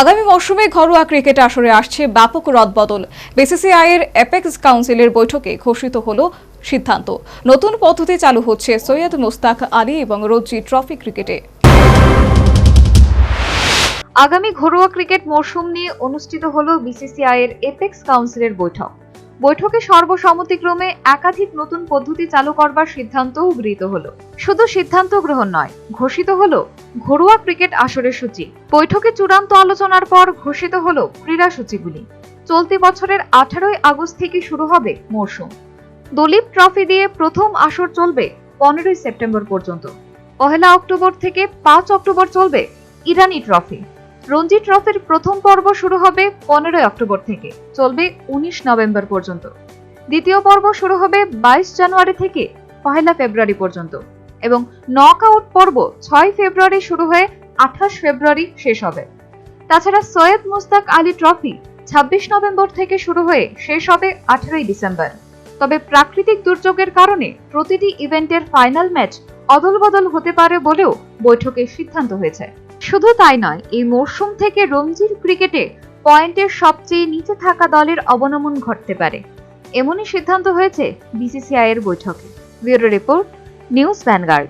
আগামী মৌসুমে ঘরোয়া ক্রিকেট আসরে আসছে ব্যাপক রদবদল। বিসিসিআই এর অ্যাপেক্স কাউন্সিলের বৈঠকে ঘোষিত হল সিদ্ধান্ত। নতুন পদ্ধতি চালু হচ্ছে সৈয়দ মুস্তাক আলী এবং রঞ্জি ট্রফি ক্রিকেটে। আগামী ঘরোয়া ক্রিকেট মৌসুম নিয়ে অনুষ্ঠিত হল বিসিসিআই এর এপেক্স কাউন্সিলের বৈঠক। বৈঠকে সর্বসম্মতিক্রমে একাধিক নতুন পদ্ধতি চালু করবার সিদ্ধান্তও গৃহীত হলো। শুধু সিদ্ধান্ত গ্রহণ নয়, ঘোষিত হলো ঘরোয়া ক্রিকেট আসরের সূচি। বৈঠকে চূড়ান্ত আলোচনার পর ঘোষিত হলো ক্রীড়া সূচিগুলি। চলতি বছরের আঠারোই আগস্ট থেকে শুরু হবে মরশুম দলীপ ট্রফি দিয়ে প্রথম আসর চলবে পনেরোই সেপ্টেম্বর পর্যন্ত। পহেলা অক্টোবর থেকে পাঁচ অক্টোবর চলবে ইরানি ট্রফি। রঞ্জি ট্রফির প্রথম পর্ব শুরু হবে পনেরোই অক্টোবর থেকে। চলবে উনিশ নভেম্বর পর্যন্ত। দ্বিতীয় পর্ব শুরু হবে বাইশ জানুয়ারি থেকে পহেলা ফেব্রুয়ারি পর্যন্ত এবং নক আউট পর্ব ছয় ফেব্রুয়ারি শুরু হয়ে আঠাশ ফেব্রুয়ারি শেষ হবে। তাছাড়া সৈয়দ মুস্তাক আলী ট্রফি ছাব্বিশ নভেম্বর থেকে শুরু হয়ে শেষ হবে আঠারোই ডিসেম্বর। তবে প্রাকৃতিক দুর্যোগের কারণে প্রতিটি ইভেন্টের ফাইনাল ম্যাচ অদলবদল হতে পারে বলেও বৈঠকে সিদ্ধান্ত হয়েছে। শুধু তাই নয়, এই মরশুম থেকে রঞ্জির ক্রিকেটে পয়েন্টের সবচেয়ে নিচে থাকা দলের অবনমন ঘটতে পারে। এমনই সিদ্ধান্ত হয়েছে বিসিসিআই এর বৈঠকে। Bureau report, News Vanguard.